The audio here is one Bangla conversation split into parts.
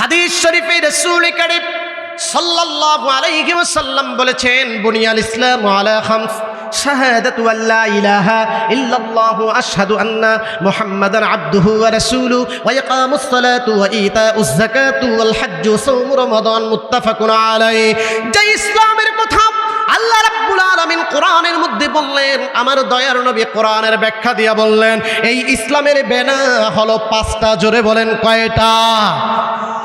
হাদিস শরীফে রসুল করিম সাল্লাল্লাহু আলাইহি ওয়াসাল্লাম বলেছেন, বুনিয়াল ইসলাম আলা খামস, শাহাদাতু আল্লা ইলাহা ইল্লাল্লাহু আশহাদু আন্না মুহাম্মাদান আবদুহু ওয়া রাসূলুহু ওয়া ইকামুস সালাতু ওয়া ইতাউজ যাকাতু ওয়াল হজ্জু সাওম রমাদান মুত্তাফাকুন আলাইহি। যে ইসলামের কথা আল্লাহ রাব্বুল আলামিন কোরআনের মধ্যে বললেন, আমার দয়ার নবী কোরআনের ব্যাখ্যা দিয়া বললেন, এই ইসলামের বেনা হলো পাঁচটা, জোরে বলেন কয়টা?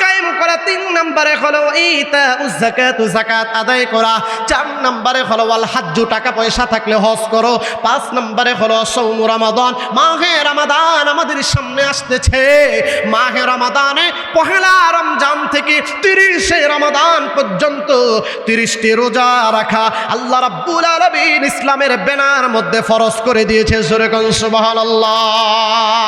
কায়েম করা তিন নম্বরে আদায় করা। চার টাকা পয়সা থাকলে করো। পাঁচ রমাদান। রমাদান আমাদের সামনে আসতেছে। রমাদানে পহেলা রমজান থেকে তিরিশে রমাদান পর্যন্ত তিরিশটি রোজা রাখা আল্লাহ রাব্বুল আলামিন ইসলামের বেনার মধ্যে ফরজ করে দিয়েছে। সুরে সুবহানাল্লাহ।